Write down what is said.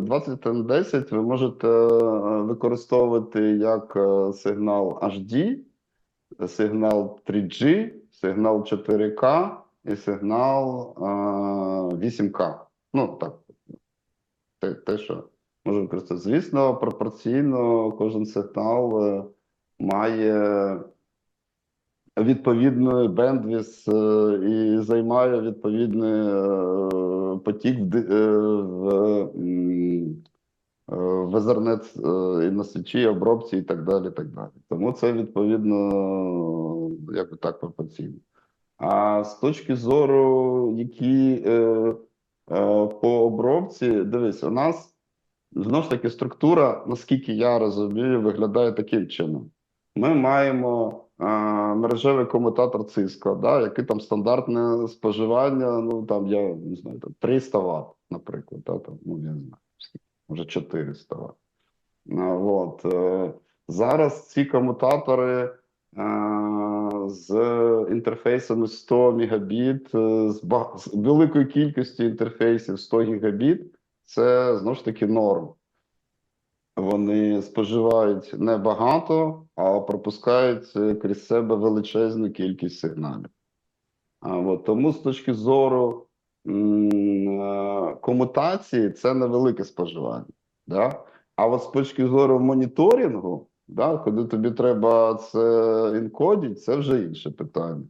2010 ви можете е, використовувати як е, сигнал HD, сигнал 3G, сигнал 4К і сигнал е, 8К. Ну, так. Те, те, що може використовувати. Звісно, пропорційно кожен сигнал е, має відповідний бендвіс е, і займає відповідний е, потік в, е, в, Ethernet і носичі, обробці і так далі. так далі. Тому це відповідно як би так пропорційно. А з точки зору, які по обробці, дивись, у нас знову ж таки структура, наскільки я розумію, виглядає таким чином. Ми маємо е, мережевий комутатор Cisco, да, який там стандартне споживання, ну там я не знаю, там 300 Вт, наприклад, да, там, ну я не знаю, може 400 Вт. Ну, от, е, зараз ці комутатори е, з інтерфейсами 100 Мбіт, е, з, з великою кількістю інтерфейсів 100 Гбіт, це знову ж таки норм. Вони споживають небагато, а пропускають е, крізь себе величезну кількість сигналів. А, от, тому з точки зору е, комутації це невелике споживання. Да? А от з точки зору моніторингу, да, коли тобі треба це інкодити, це вже інше питання.